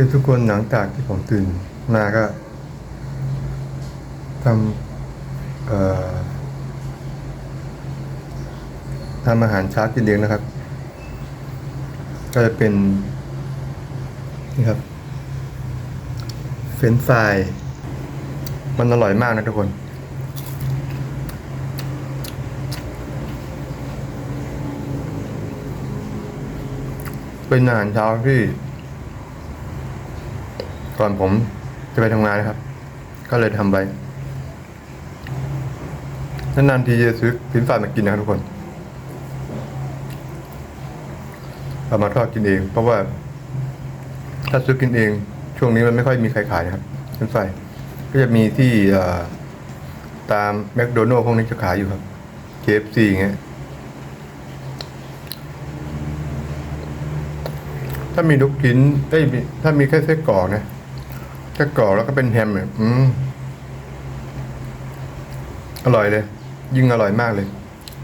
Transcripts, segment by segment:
คือทุกคนหลังจากที่ผมตื่นมาก็ทำทำอาหารเช้ากินเองนะครับ ก็จะเป็นนี่ครับ เฟรนช์ฟรายมันอร่อยมากนะทุกคนเป็นอาหารเช้าที่ ก่อนผมจะไปทำงานนะครับ ก็เลยทำไปนานๆทีจะซื้อพินฟรายมากินนะครับทุกคนเอามาทอดกินเอง เพราะว่า ถ้าซื้อกินเอง ช่วงนี้มันไม่ค่อยมีใครขายนะครับพินฟรายก็จะมีที่ตามแมคโดนัลล์พวกนี้จะขายอยู่ครับ KFC อย่างเงี้ยถ้ามีลูกชิ้นเอ้ยถ้ามีแค่ไส้กรอกนะ ไส้กรอกแล้วก็เป็นแฮมเนี่ยอืมอร่อยเลย ยิ่งอร่อยมากเลย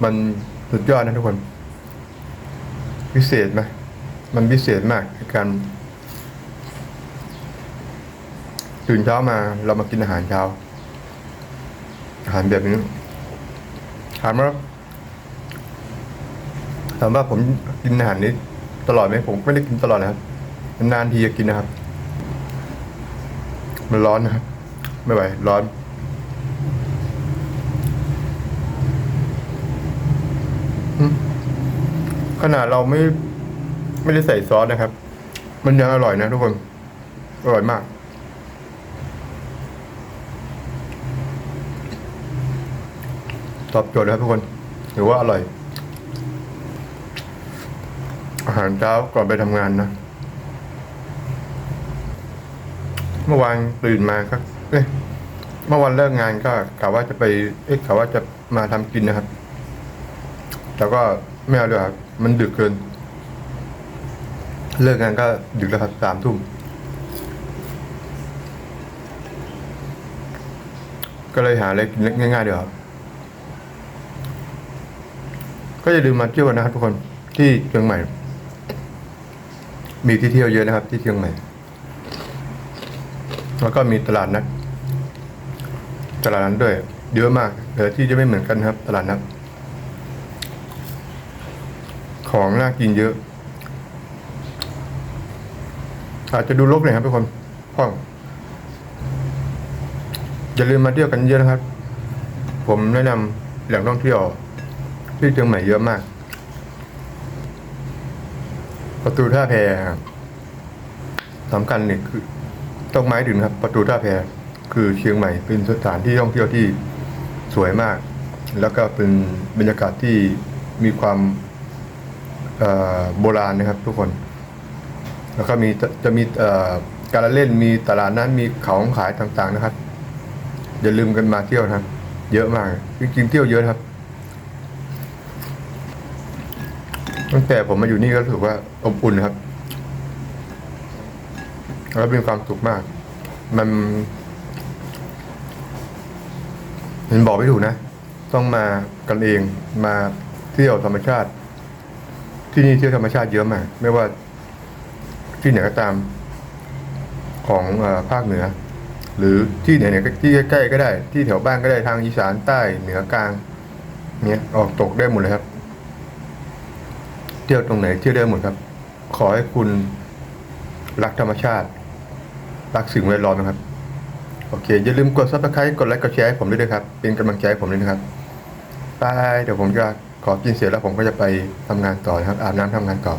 มันสุดยอดนะทุกคน พิเศษไหมมันพิเศษมากในการตื่นเช้ามาเรามากินอาหารเช้า อาหารแบบนี้ถามว่าถามว่าผมกินอาหารนี้ ตลอดไหมผมไม่ได้กินตลอดนะครับนานทีจะกินนะครับ มันร้อนนะครับไม่ไหวร้อน ขนาดเราไม่ ไม่ได้ใส่ซอสนะครับ มันยังอร่อยนะทุกคน อร่อยมาก ตอบโจทย์นะครับทุกคนถือว่าอร่อย อาหารเช้าก่อนไปทำงานนะ เมื่อวานตื่นมาก็เอ๊ะเมื่อวันเลิกงานก็กะว่าจะไป เอ๊ะกะว่าจะมาทำกินนะครับ แต่ก็ไม่เอาเลยครับมันดึกเกิน เลิกงานก็ดึกแล้วครับสามทุ่มก็เลยหาอะไรกินง่ายๆเดี๋ยวาก็อย่าลืมมาเที่ยวกันนะครับทุกคนที่เชียงใหม่ มีที่เที่ยวเยอะนะครับ ที่เชียงใหม่ แล้วก็มีตลาดนัดตลาดนั้นด้วย เยอะมากแต่ละที่จะไม่เหมือนกันครับ ตลาดนัดของน่ากินเยอะ อาจจะดูรกหน่อยครับทุกคนพ่องอย่าลืมมาเที่ยวกันเยอะนะครับ ผมแนะนำแหล่งท่องเที่ยวที่เชียงใหม่เยอะมาก ประตูท่าแพสำคัญเนี่ยคือ ต้องไม้ถึงครับประตูท่าแพคือเชียงใหม่เป็นสถานที่ท่องเที่ยวที่สวยมาก แล้วก็เป็นบรรยากาศที่มีความโบราณนะครับ ทุกคน แล้วก็มีจะมีการเล่นมีตลาดนั้นมีของขายต่างๆนะครับ อย่าลืมกันมาเที่ยวนะเยอะมากจริงๆเที่ยวเยอะนะครับตั้งแต่ผมมาอยู่นี่ก็รู้สึกว่าอบอุ่นครับ แล้วมีความสุขมาก มัน มันบอกไม่ถูกนะ ต้องมากันเองมาเที่ยวธรรมชาติ ที่นี่เที่ยวธรรมชาติเยอะมาก ไม่ว่าที่ไหนก็ตามของอภาคเหนือ หรือที่ไหนๆที่ใกล้ๆก็ได้ ที่แถวบ้านก็ได้ทางอีสานใต้เหนือกลางเนี้ยออกตกได้หมดเลยครับ เที่ยวตรงไหนเที่ยวได้หมดครับ ขอให้คุณรักธรรมชาติ รักสิ่งแวดล้อมนะครับ โอเค อย่าลืมกดซับสไครต์กดไลค์กดแชร์ให้ผมด้วยนะครับ เป็นกำลังใจให้ผมด้วยนะครับบายเดี๋ยวผมจะขอกินเสร็จแล้วผมก็จะไปทำงานต่อนะครับ อาบน้ำทำงานต่อ